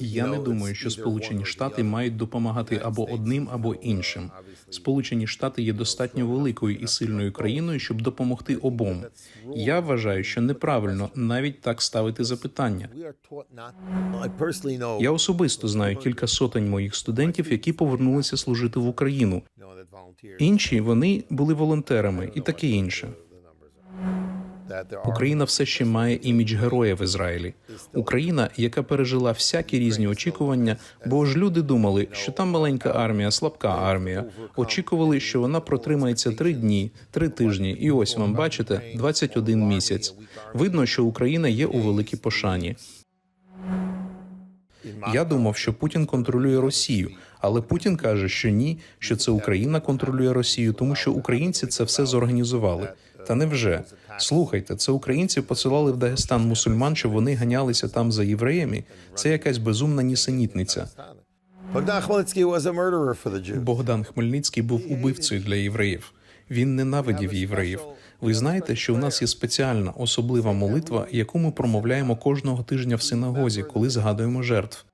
Я не думаю, що Сполучені Штати мають допомагати або одним, або іншим. Сполучені Штати є достатньо великою і сильною країною, щоб допомогти обом. Я вважаю, що неправильно навіть так ставити запитання. Я особисто знаю кілька сотень моїх студентів, які повернулися служити в Україну. Інші вони були волонтерами і таке інше. Україна все ще має імідж героя в Ізраїлі. Україна, яка пережила всякі різні очікування, бо ж люди думали, що там маленька армія, слабка армія. Очікували, що вона протримається три дні, три тижні, і ось вам бачите, 21 місяць. Видно, що Україна є у великій пошані. Я думав, що Путін контролює Росію, але Путін каже, що ні, що це Україна контролює Росію, тому що українці це все зорганізували. Та невже? Слухайте, це українці посилали в Дагестан мусульман, щоб вони ганялися там за євреями. Це якась безумна нісенітниця. The Jews. Богдан Хмельницький був убивцею для євреїв. Він ненавидів євреїв. Ви знаєте, що в нас є спеціальна особлива молитва, яку ми промовляємо кожного тижня в синагозі, коли згадуємо жертв.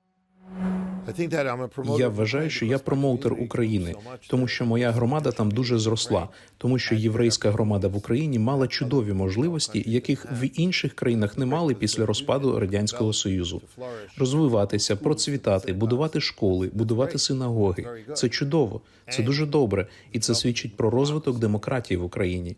Я вважаю, що я промоутер України, тому що моя громада там дуже зросла, тому що єврейська громада в Україні мала чудові можливості, яких в інших країнах не мали після розпаду радянського союзу. Розвиватися, процвітати, будувати школи, будувати синагоги. Це чудово, це дуже добре, і це свідчить про розвиток демократії в Україні.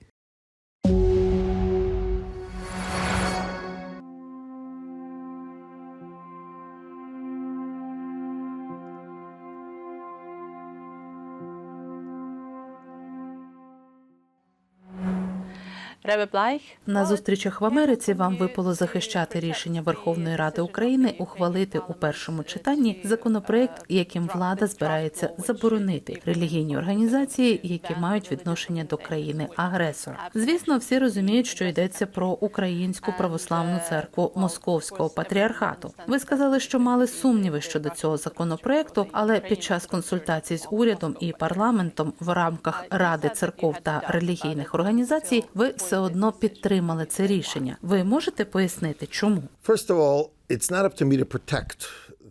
На зустрічах в Америці вам випало захищати рішення Верховної Ради України ухвалити у першому читанні законопроект, яким влада збирається заборонити релігійні організації, які мають відношення до країни агресора. Звісно, всі розуміють, що йдеться про українську православну церкву Московського патріархату. Ви сказали, що мали сумніви щодо цього законопроекту, але під час консультацій з урядом і парламентом в рамках Ради церков та релігійних організацій ви все одно підтримали це рішення. Ви можете пояснити, чому?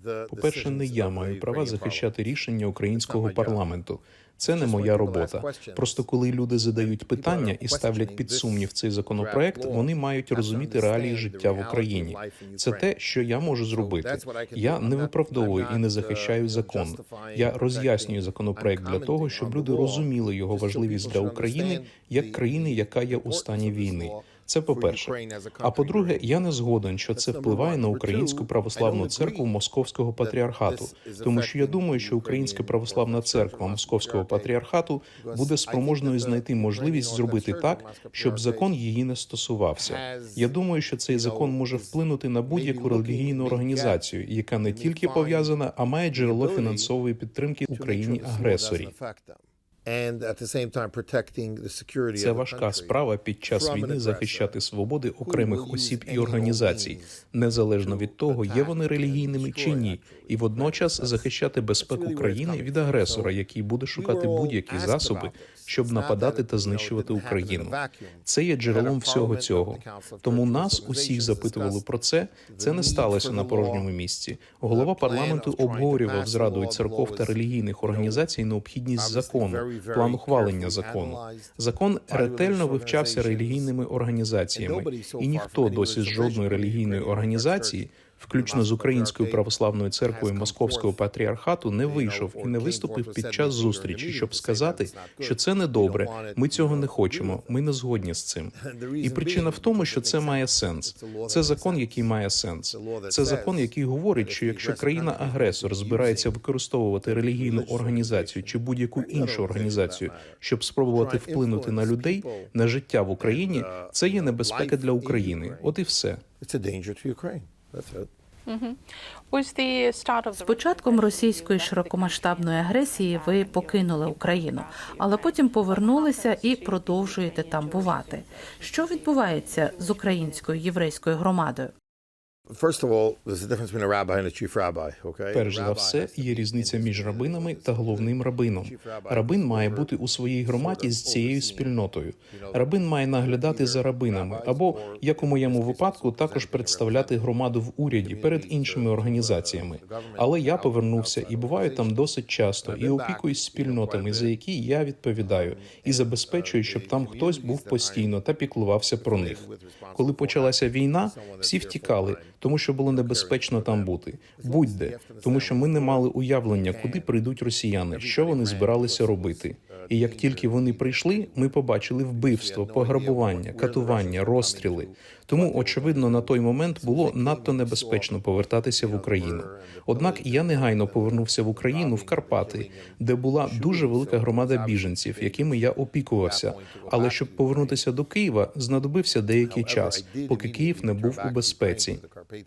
The По-перше, не я маю права захищати рішення українського парламенту. Це не моя робота. Просто коли люди задають питання і ставлять під сумнів цей законопроект, вони мають розуміти реалії життя в Україні. Це те, що я можу зробити. Я не виправдовую і не захищаю закон. Я роз'яснюю законопроект для того, щоб люди розуміли його важливість для України як країни, яка є у стані війни. Це по-перше. А по-друге, я не згоден, що це впливає на українську православну церкву Московського патріархату, тому що я думаю, що Українська православна церква Московського патріархату буде спроможною знайти можливість зробити так, щоб закон її не стосувався. Я думаю, що цей закон може вплинути на будь-яку релігійну організацію, яка не тільки пов'язана, а має джерело фінансової підтримки Україні агресорі. Це важка справа під час війни захищати свободи окремих осіб і організацій, незалежно від того, є вони релігійними чи ні, і водночас захищати безпеку країни від агресора, який буде шукати будь-які засоби, щоб нападати та знищувати Україну. Це є джерелом всього цього. Тому нас усіх запитували про це. Це не сталося на порожньому місці. Голова парламенту обговорював з радою церков та релігійних організацій необхідність закону, план ухвалення закону. Закон ретельно вивчався релігійними організаціями, і ніхто досі з жодної релігійної організації, включно з Українською православною церквою Московського патріархату, не вийшов і не виступив під час зустрічі, щоб сказати, що це не добре. Ми цього не хочемо. Ми не згодні з цим. І причина в тому, що це має сенс. Це закон, який має сенс. Це закон, який говорить, що якщо країна-агресор збирається використовувати релігійну організацію чи будь-яку іншу організацію, щоб спробувати вплинути на людей на життя в Україні, це є небезпека для України. От і все. A danger to Ukraine. That's it. With the start of З початком російської широкомасштабної агресії ви покинули Україну, але потім повернулися і продовжуєте там бувати. Що відбувається з українською єврейською громадою? Перш за Rabbi все, є різниця між рабинами та головним рабином. Рабин має бути у своїй громаді з цією спільнотою. Рабин має наглядати за рабинами, або як у моєму випадку, також представляти громаду в уряді перед іншими організаціями. Але я повернувся і буваю там досить часто і опікуюсь спільнотами, за які я відповідаю, і забезпечую, щоб там хтось був постійно та піклувався про них. Коли почалася війна, всі втікали, тому що було небезпечно там бути. Будь-де, тому що ми не мали уявлення, куди прийдуть росіяни, що вони збиралися робити. І як тільки вони прийшли, ми побачили вбивство, пограбування, катування, розстріли. Тому, очевидно, на той момент було надто небезпечно повертатися в Україну. Однак я негайно повернувся в Україну в Карпати, де була дуже велика громада біженців, якими я опікувався. Але щоб повернутися до Києва, знадобився деякий час, поки Київ не був у безпеці.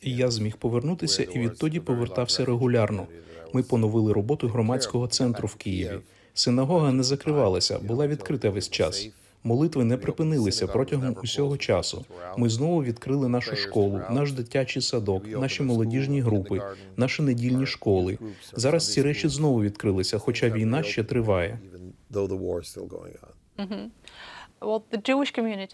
І я зміг повернутися і відтоді повертався регулярно. Ми поновили роботу громадського центру в Києві. Синагога не закривалася, була відкрита весь час. Молитви не припинилися протягом усього часу. Ми знову відкрили нашу школу, наш дитячий садок, наші молодіжні групи, наші недільні школи. Зараз ці речі знову відкрилися, хоча війна ще триває. even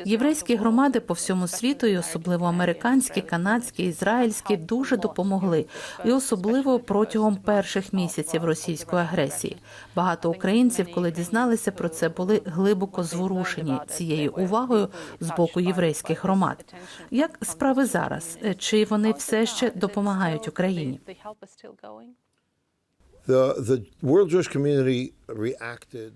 Єврейські громади по всьому світу, і особливо американські, канадські, ізраїльські, дуже допомогли, і особливо протягом перших місяців російської агресії. Багато українців, коли дізналися про це, були глибоко зворушені цією увагою з боку єврейських громад. Як справи зараз? Чи вони все ще допомагають Україні? The the world Jewish community reacted.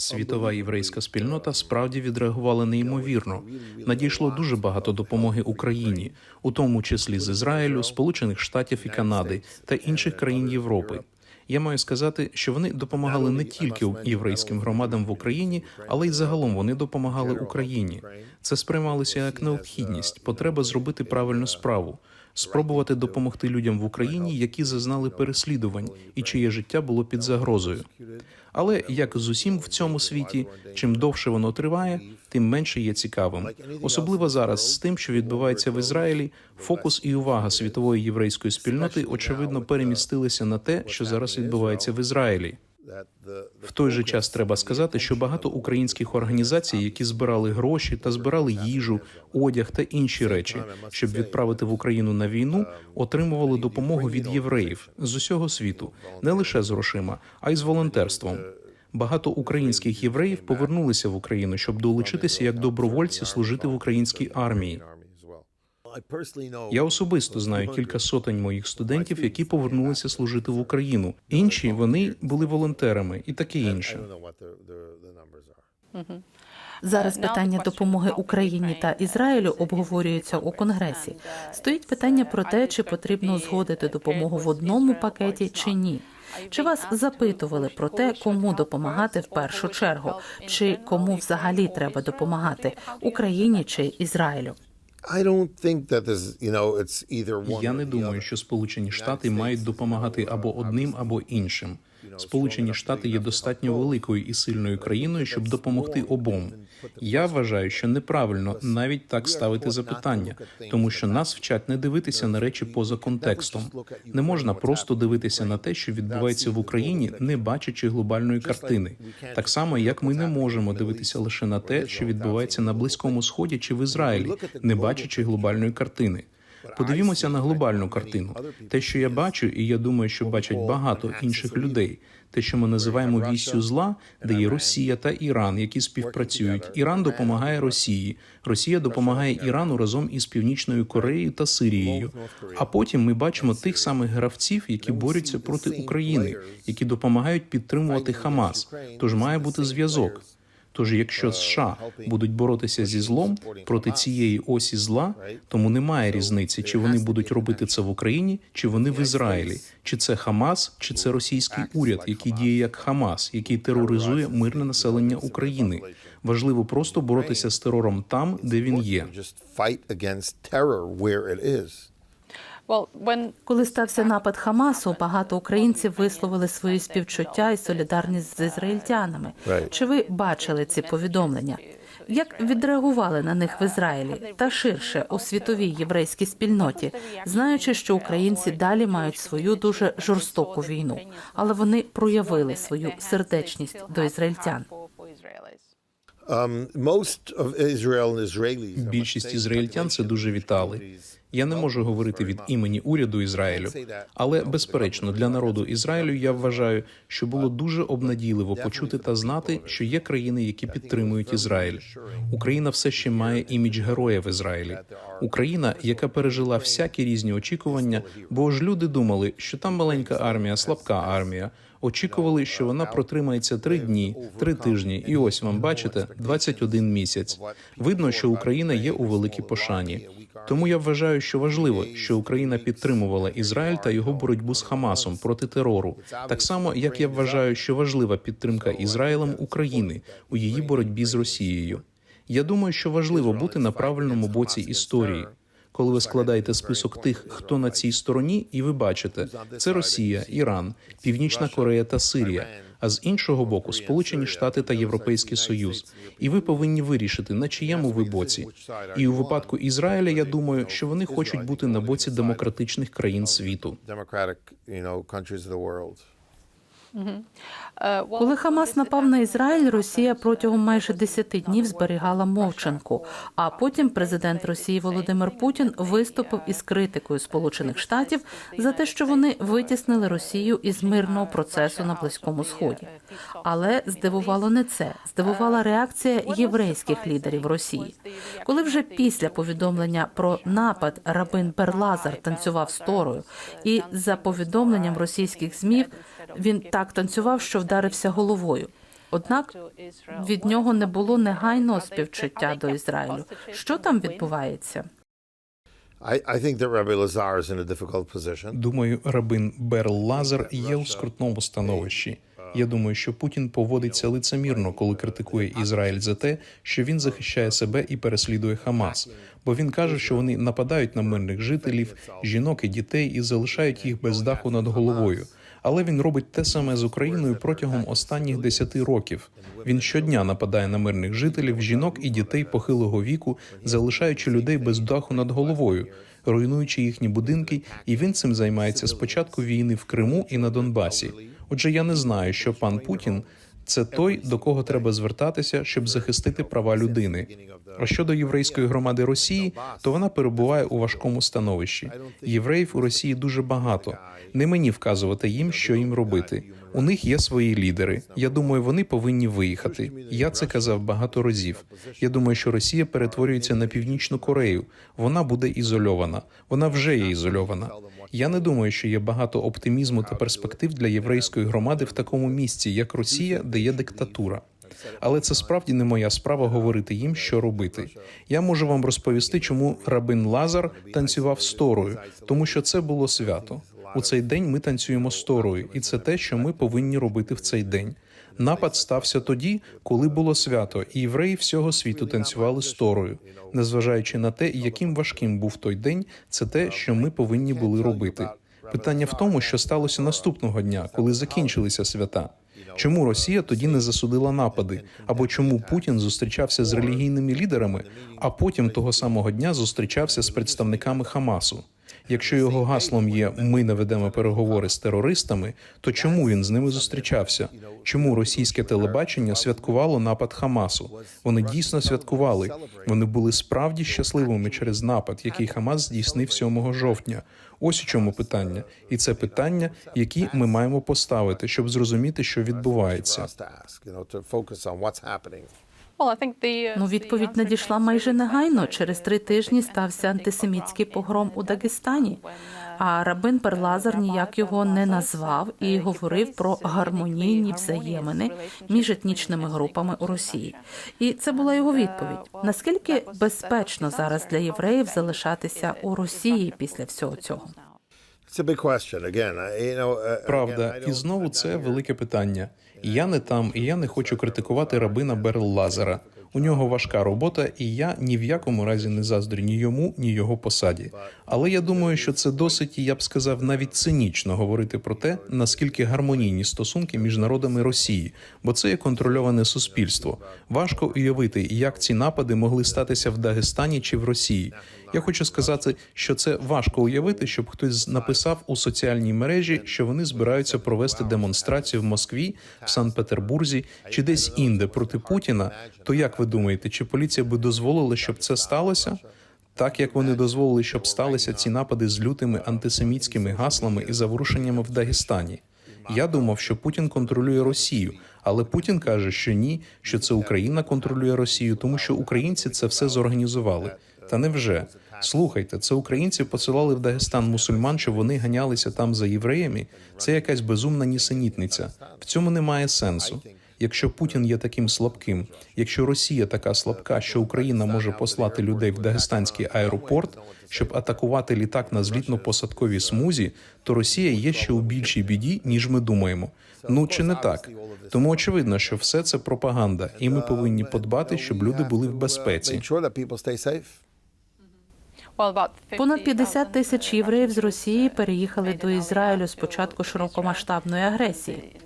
Світова єврейська спільнота справді відреагувала неймовірно. Надійшло дуже багато допомоги Україні, у тому числі з Ізраїлю, Сполучених Штатів і Канади та інших країн Європи. Я маю сказати, що вони допомагали не тільки єврейським громадам в Україні, але й загалом вони допомагали Україні. Це сприймалося як необхідність, потреба зробити правильну справу, спробувати допомогти людям в Україні, які зазнали переслідувань і чиє життя було під загрозою. Але як з усім в цьому світі, чим довше воно триває, тим менше є цікавим. Особливо зараз з тим, що відбувається в Ізраїлі, фокус і увага світової єврейської спільноти очевидно перемістилися на те, що зараз відбувається в Ізраїлі. В той же час треба сказати, що багато українських організацій, які збирали гроші та збирали їжу, одяг та інші речі, щоб відправити в Україну на війну, отримували допомогу від євреїв з усього світу, не лише з грошима, а й з волонтерством. Багато українських євреїв повернулися в Україну, щоб долучитися як добровольці служити в українській армії. Я особисто знаю кілька сотень моїх студентів, які повернулися служити в Україну. Інші вони були волонтерами і таке інше. Зараз питання допомоги Україні та Ізраїлю обговорюється у Конгресі. Стоїть питання про те, чи потрібно узгодити допомогу в одному пакеті чи ні. Чи вас запитували про те, кому допомагати в першу чергу, чи кому взагалі треба допомагати Україні чи Ізраїлю? I don't think that there's, you know, it's either one Я не думаю, що Сполучені Штати мають допомагати або одним, або іншим. Сполучені Штати є достатньо великою і сильною країною, щоб допомогти обом. Я вважаю, що неправильно навіть так ставити запитання, тому що нас вчать не дивитися на речі поза контекстом. Не можна просто дивитися на те, що відбувається в Україні, не бачачи глобальної картини. Так само, як ми не можемо дивитися лише на те, що відбувається на близькому сході чи в Ізраїлі, не бачачи глобальної картини. Подивімося на глобальну картину. Те, що я бачу, і я думаю, що бачать багато інших людей. Те, що ми називаємо вістю зла, де є Росія та Іран, які співпрацюють. Іран допомагає Росії. Росія допомагає Ірану разом із Північною Кореєю та Сирією. А потім ми бачимо тих самих гравців, які борються проти України, які допомагають підтримувати Хамас. Тож має бути зв'язок. Тож, якщо США будуть боротися зі злом проти цієї осі зла, тому немає різниці, чи вони будуть робити це в Україні, чи вони в Ізраїлі, чи це Хамас, чи це російський уряд, який діє як Хамас, який тероризує мирне населення України. Важливо просто боротися з терором там, де він є. Коли стався напад Хамасу, багато українців висловили свої співчуття і солідарність з ізраїльтянами. Чи ви бачили ці повідомлення? Як відреагували на них в Ізраїлі та ширше у світовій єврейській спільноті, знаючи, що українці далі мають свою дуже жорстоку війну, але вони проявили свою сердечність до ізраїльтян. Um, Більшість ізраїльтян це дуже вітали. Я не можу говорити від імені уряду Ізраїлю, але безперечно для народу Ізраїлю я вважаю, що було дуже обнадійливо почути та знати, що є країни, які підтримують Ізраїль. Україна все ще має імідж героя в Ізраїлі. Україна, яка пережила всякі різні очікування, бо ж люди думали, що там маленька армія, слабка армія. Очікували, що вона протримається три дні, три тижні, і ось вам бачите, 21 місяць. Видно, що Україна є у великій пошані. Тому я вважаю, що важливо, що Україна підтримувала Ізраїль та його боротьбу з Хамасом проти терору. Так само, як я вважаю, що важлива підтримка Ізраїлем України у її боротьбі з Росією. Я думаю, що важливо бути на правильному боці історії. Коли ви складаєте список тих, хто на цій стороні, і ви бачите, це Росія, Іран, Північна Корея та Сирія. А з іншого боку, Сполучені Штати та Європейський Союз. І ви повинні вирішити, на чиєму ви боці. І у випадку Ізраїля я думаю, що вони хочуть бути на боці демократичних країн світу. Коли Хамас напав на Ізраїль, Росія протягом майже 10 днів зберігала мовчанку. А потім президент Росії Володимир Путін виступив із критикою Сполучених Штатів за те, що вони витіснили Росію із мирного процесу на Близькому Сході. Але здивувало не це, здивувала реакція єврейських лідерів Росії. Коли вже після повідомлення про напад рабин Берлазар танцював сторою, і за повідомленням російських змів він так танцював, що вдарився головою. Однак від нього не було негайного співчуття до Ізраїлю. Що там відбувається? Думаю, рабин Берл Лазар є у скрутному становищі. Я думаю, що Путін поводиться лицемірно, коли критикує Ізраїль за те, що він захищає себе і переслідує Хамас. Бо він каже, що вони нападають на мирних жителів, жінок і дітей і залишають їх без даху над головою. Але він робить те саме з Україною протягом останніх десяти років. Він щодня нападає на мирних жителів, жінок і дітей похилого віку, залишаючи людей без даху над головою, руйнуючи їхні будинки, і він цим займається з початку війни в Криму і на Донбасі. Отже, я не знаю, що пан Путін це той, до кого треба звертатися, щоб захистити права людини. А щодо єврейської громади Росії, то вона перебуває у важкому становищі. Євреїв у Росії дуже багато. Не мені вказувати їм, що їм робити. У них є свої лідери. Я думаю, вони повинні виїхати. Я це казав багато разів. Я думаю, що Росія перетворюється на північну Корею. Вона буде ізольована. Вона вже є ізольована. Я не думаю, що є багато оптимізму та перспектив для єврейської громади в такому місці, як Росія, де є диктатура. Але це справді не моя справа говорити їм, що робити. Я можу вам розповісти, чому рабин Лазар танцював сторою, тому що це було свято. У цей день ми танцюємо сторою, і це те, що ми повинні робити в цей день. Напад стався тоді, коли було свято, і євреї всього світу танцювали сторою. Незважаючи на те, яким важким був той день, це те, що ми повинні були робити. Питання в тому, що сталося наступного дня, коли закінчилися свята. Чому Росія тоді не засудила напади? Або чому Путін зустрічався з релігійними лідерами, а потім того самого дня зустрічався з представниками Хамасу? Якщо його гаслом є ми не ведемо переговори з терористами, то чому він з ними зустрічався? Чому російське телебачення святкувало напад Хамасу? Вони дійсно святкували. Вони були справді щасливими через напад, який Хамас здійснив 7 жовтня. Ось у чому питання, і це питання, які ми маємо поставити, щоб зрозуміти, що відбувається. Uh, Ну, відповідь надійшла майже негайно. Через три тижні стався антисемітський погром у Дагестані. uh, А рабин Перлазар ніяк його не назвав і uh, говорив про гармонійні взаємини між етнічними групами у Росії. І це була його uh, відповідь. Наскільки безпечно зараз для євреїв залишатися у Росії після всього цього? now? It's a big question. Again, I- you know, uh, Правда, і знову це велике питання. Я не там, і я не хочу критикувати рабина Берл Лазара. У нього важка робота, і я ні в якому разі не заздрю ні йому, ні його посаді. Але я думаю, що це досить, я б сказав, навіть цинічно говорити про те, наскільки гармонійні стосунки між народами Росії, бо це є контрольоване суспільство. Важко уявити, як ці напади могли статися в Дагестані чи в Росії. Я хочу сказати, що це важко уявити, щоб хтось написав у соціальній мережі, що вони збираються провести демонстрацію в Москві, в Санкт-Петербурзі чи десь інде проти Путіна. То як ви думаєте, чи поліція би дозволила, щоб це сталося? Так як вони дозволили, щоб сталися ці напади з лютими антисемітськими гаслами і заворушеннями в Дагестані. Я думав, що Путін контролює Росію, але Путін каже, що ні, що це Україна контролює Росію, тому що українці це все зорганізували. Та невже? Слухайте, це українці посилали в Дагестан мусульман, щоб вони ганялися там за євреями. Це якась безумна нісенітниця. В цьому немає сенсу. Якщо Путін є таким слабким, якщо Росія така слабка, що Україна може послати людей в Дагестанський аеропорт, щоб атакувати літак на злітно-посадковій смузі, то Росія є ще у більшій біді, ніж ми думаємо. Ну чи не так? Тому очевидно, що все це пропаганда, і ми повинні подбати, щоб люди були в безпеці. Понад 50 тисяч євреїв з Росії переїхали до Ізраїлю з початку широкомасштабної агресії.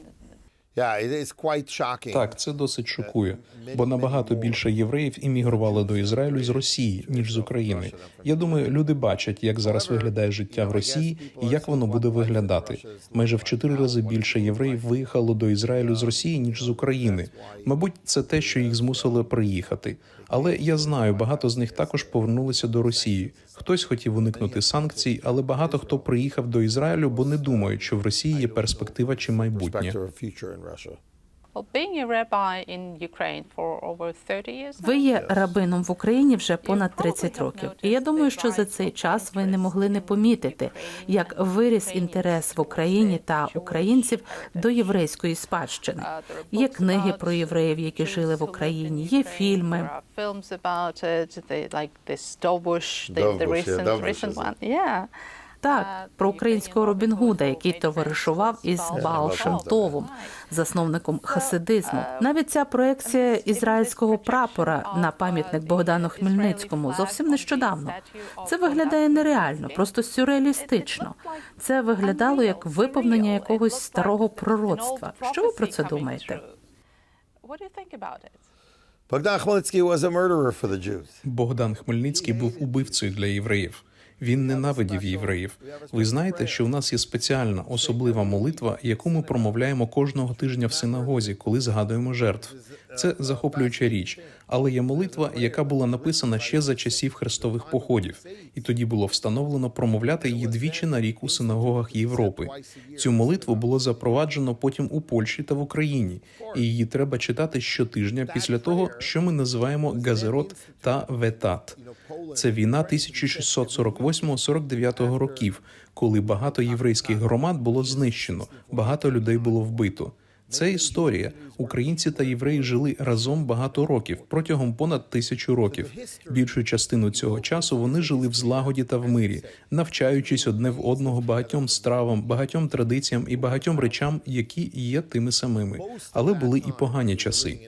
Так, це досить шокує, бо набагато більше євреїв іммігрували до Ізраїлю з Росії ніж з України. Я думаю, люди бачать, як зараз виглядає життя в Росії і як воно буде виглядати. Майже в чотири рази більше євреїв виїхало до Ізраїлю з Росії ніж з України. Мабуть, це те, що їх змусило приїхати. Але я знаю, багато з них також повернулися до Росії. Хтось хотів уникнути санкцій, але багато хто приїхав до Ізраїлю, бо не думають, що в Росії є перспектива чи майбутнє. Perspective of future in Russia. Well, being a rabbi in Ukraine for over 30 years Ви є рабином в Україні вже понад 30 років, і я думаю, що за цей час ви не могли не помітити, як виріс інтерес в Україні та українців до єврейської спадщини. Є книги про євреїв, які жили в Україні, є фільми. There Так, про українського Робін Гуда, який товаришував із Баал Шемтовим, засновником хасидизму. Навіть ця проекція ізраїльського прапора на пам'ятник Богдану Хмельницькому зовсім нещодавно. Це виглядає нереально, просто сюрреалістично. Це виглядало як виповнення якогось старого пророцтва. Що ви про це думаєте? Богдан Хмельницький був убивцею для євреїв. Він ненавидів євреїв. Ви знаєте, що в нас є спеціальна особлива молитва, яку ми промовляємо кожного тижня в синагозі, коли згадуємо жертв. Це захоплююча річ, але є молитва, яка була написана ще за часів хрестових походів, і тоді було встановлено промовляти її двічі на рік у синагогах Європи. Цю молитву було запроваджено потім у Польщі та в Україні, і її треба читати щотижня після того, що ми називаємо газерот та ветат. Це війна 1648-49 років, коли багато єврейських громад було знищено, багато людей було вбито. Це історія. Українці та євреї жили разом багато років протягом понад тисячу років. Більшу частину цього часу вони жили в злагоді та в мирі, навчаючись одне в одного багатьом стравам, багатьом традиціям і багатьом речам, які є тими самими. Але були і погані часи.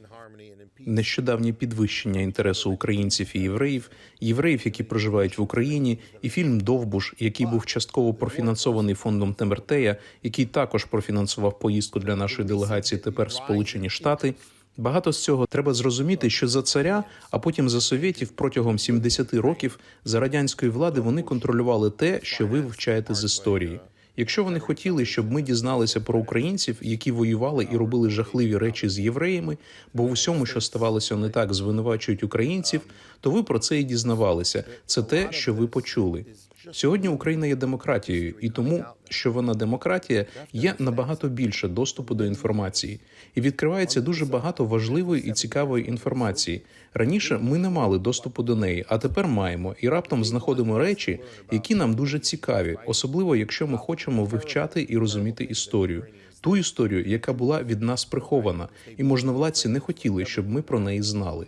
Нещодавнє підвищення інтересу українців і євреїв, євреїв, які проживають в Україні, і фільм Довбуш, який був частково профінансований фондом Темертея, який також профінансував поїздку для нашої делегації тепер в Сполучені Штати. Багато з цього треба зрозуміти, що за царя, а потім за совєтів протягом 70 років за радянської влади вони контролювали те, що ви вивчаєте з історії. Якщо вони хотіли, щоб ми дізналися про українців, які воювали і робили жахливі речі з євреями, бо в усьому, що ставалося не так, звинувачують українців, то ви про це і дізнавалися. Це те, що ви почули. Сьогодні Україна є демократією, і тому, що вона демократія, є набагато більше доступу до інформації, і відкривається дуже багато важливої і цікавої інформації. Раніше ми не мали доступу до неї, а тепер маємо і раптом знаходимо речі, які нам дуже цікаві, особливо якщо ми хочемо вивчати і розуміти історію. Ту історію, яка була від нас прихована, і можновладці не хотіли, щоб ми про неї знали.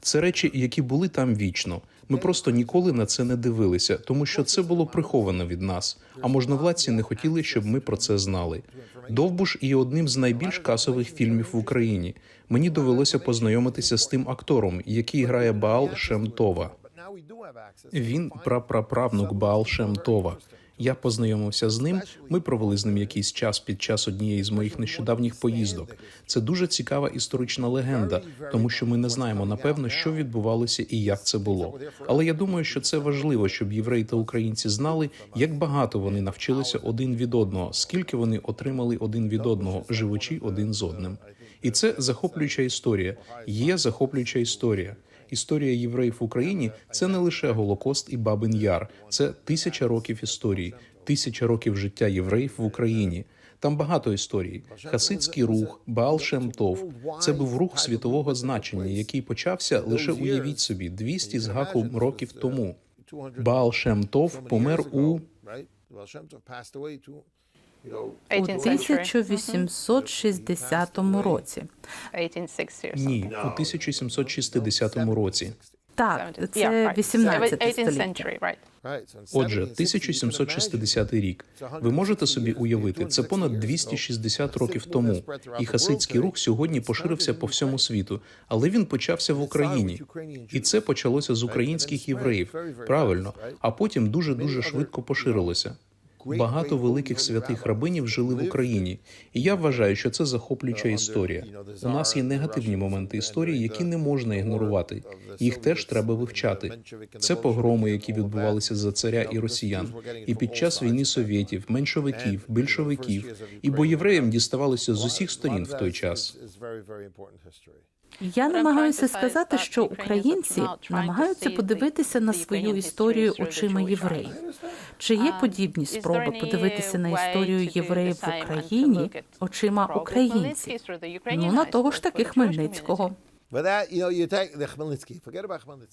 Це речі, які були там вічно. Ми просто ніколи на це не дивилися, тому що це було приховано від нас. А можновладці не хотіли, щоб ми про це знали. Довбуш є одним з найбільш касових фільмів в Україні. Мені довелося познайомитися з тим актором, який грає Баал Шемтова. Він прапраправнук Баал Шемтова. Я познайомився з ним. Ми провели з ним якийсь час під час однієї з моїх нещодавніх поїздок. Це дуже цікава історична легенда, тому що ми не знаємо напевно, що відбувалося і як це було. Але я думаю, що це важливо, щоб євреї та українці знали, як багато вони навчилися один від одного, скільки вони отримали один від одного, живучи один з одним. І це захоплююча історія. Є захоплююча історія. Історія євреїв в Україні це не лише Голокост і Бабин Яр, це тисяча років історії, тисяча років життя євреїв в Україні. Там багато історій. Хасидський рух, Баал Шем Тов. Це був рух світового значення, який почався лише уявіть собі 200 з гаком років тому. Баал Шем Тов помер у У 18th century. 1860 році. ні у 1760 році. Так, це right. 18 18th століття. Отже, 1760, you can imagine. 1760 рік. Ви можете собі уявити, це понад 260 років тому. І хасидський рух сьогодні поширився по всьому світу, але він почався в Україні. І це почалося з українських євреїв. Правильно, а потім дуже дуже швидко поширилося. Багато великих святих рабинів жили в Україні, і я вважаю, що це захоплююча історія. У нас є негативні моменти історії, які не можна ігнорувати. Їх теж треба вивчати. Це погроми, які відбувалися за царя і росіян, і під час війни совєтів, меншовиків, більшовиків, і бо євреям діставалося з усіх сторін в той час. Я намагаюся сказати, що українці намагаються подивитися на свою історію очима євреїв. Чи є подібні спроби подивитися на історію євреїв в Україні очима українців? Ну на того ж таки Хмельницького.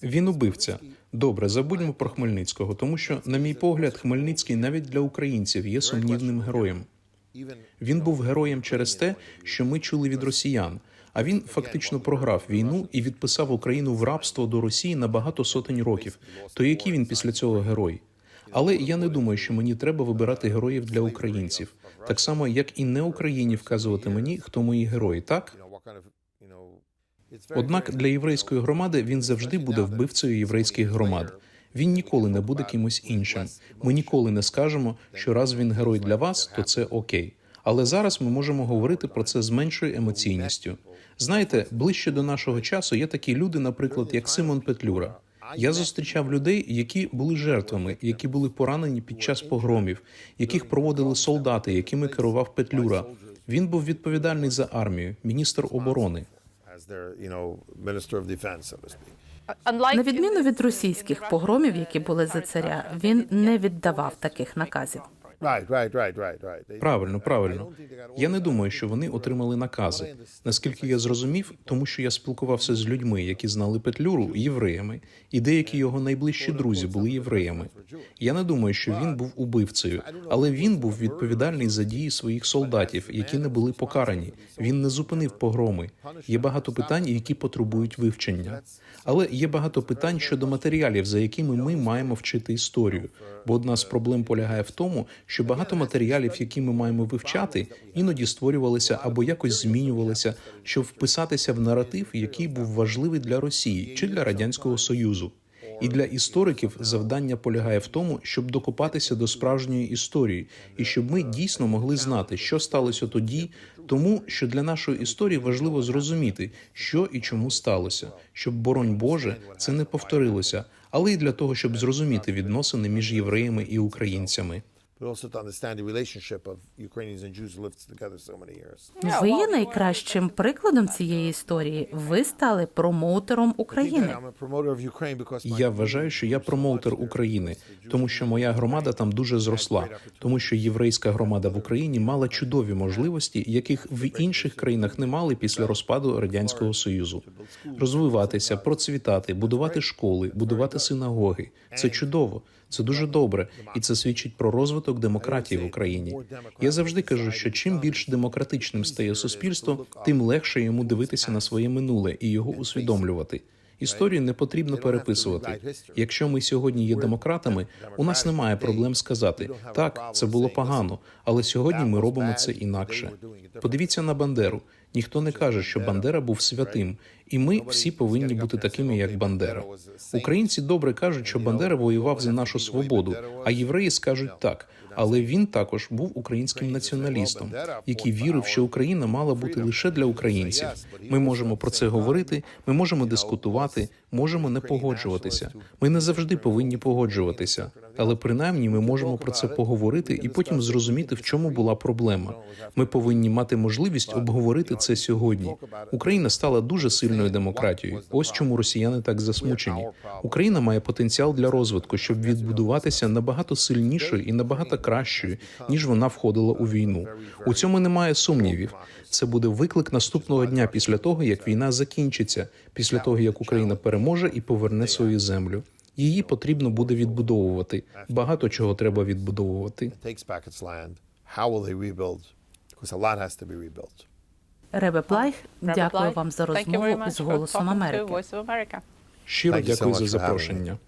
Він убивця. Добре, забудьмо про Хмельницького, тому що, на мій погляд, Хмельницький навіть для українців є сумнівним героєм. Він був героєм через те, що ми чули від росіян. А він фактично програв війну і відписав Україну в рабство до Росії на багато сотень років. То який він після цього герой? Але я не думаю, що мені треба вибирати героїв для українців, так само як і не Україні вказувати мені, хто мої герої, так? Однак для єврейської громади він завжди буде вбивцею єврейських громад. Він ніколи не буде кимось іншим. Ми ніколи не скажемо, що раз він герой для вас, то це окей. Але зараз ми можемо говорити про це з меншою емоційністю. Знаєте, ближче до нашого часу є такі люди, наприклад, як Симон Петлюра. Я зустрічав людей, які були жертвами, які були поранені під час погромів, яких проводили солдати, якими керував Петлюра. Він був відповідальний за армію, міністр оборони. На відміну від російських погромів, які були за царя, він не віддавав таких наказів. Правильно, правильно. Я не думаю, що вони отримали накази. Наскільки я зрозумів, тому що я спілкувався з людьми, які знали Петлюру євреями, і деякі його найближчі друзі були євреями. Я не думаю, що він був убивцею, але він був відповідальний за дії своїх солдатів, які не були покарані. Він не зупинив погроми. Є багато питань, які потребують вивчення. Але є багато питань щодо матеріалів, за якими ми маємо вчити історію. Бо одна з проблем полягає в тому, що багато матеріалів, які ми маємо вивчати, іноді створювалися або якось змінювалися, щоб вписатися в наратив, який був важливий для Росії чи для радянського союзу. І для істориків завдання полягає в тому, щоб докопатися до справжньої історії, і щоб ми дійсно могли знати, що сталося тоді, тому що для нашої історії важливо зрозуміти, що і чому сталося, щоб боронь Боже це не повторилося, але й для того, щоб зрозуміти відносини між євреями і українцями. But also to understand the relationship of Ukrainians and Jews who lived together so many years. Ви є найкращим прикладом цієї історії. Ви стали промоутером України. that I'm a promoter of Ukraine because my Я вважаю, що я промоутер України, тому що моя громада там дуже зросла, тому що єврейська громада в Україні мала чудові можливості, яких в інших країнах не мали після розпаду радянського союзу. Розвиватися, процвітати, будувати школи, будувати синагоги. Це чудово. Це дуже добре, і це свідчить про розвиток демократії в Україні. Я завжди кажу, що чим більш демократичним стає суспільство, тим легше йому дивитися на своє минуле і його усвідомлювати. Історію не потрібно переписувати. Якщо ми сьогодні є демократами, у нас немає проблем сказати так, це було погано, але сьогодні ми робимо це інакше. Подивіться на Бандеру. Ніхто не каже, що Бандера був святим, і ми всі повинні бути такими, як Бандера. Українці добре кажуть, що Бандера воював за нашу свободу, а євреї скажуть так. Але він також був українським націоналістом, який вірив, що Україна мала бути лише для українців. Ми можемо про це говорити, ми можемо дискутувати, можемо не погоджуватися. Ми не завжди повинні погоджуватися, але принаймні ми можемо про це поговорити і потім зрозуміти, в чому була проблема. Ми повинні мати можливість обговорити це сьогодні. Україна стала дуже сильною демократією. Ось чому росіяни так засмучені. Україна має потенціал для розвитку, щоб відбудуватися набагато сильнішою і набагато кращою, ніж вона входила у війну. У цьому немає сумнівів. Це буде виклик наступного дня після того, як війна закінчиться, після того як Україна переможе і поверне свою землю. Її потрібно буде відбудовувати. Багато чого треба відбудовувати. Ребе Robert дякую вам за розмову з голосом Америки. Щиро дякую за запрошення.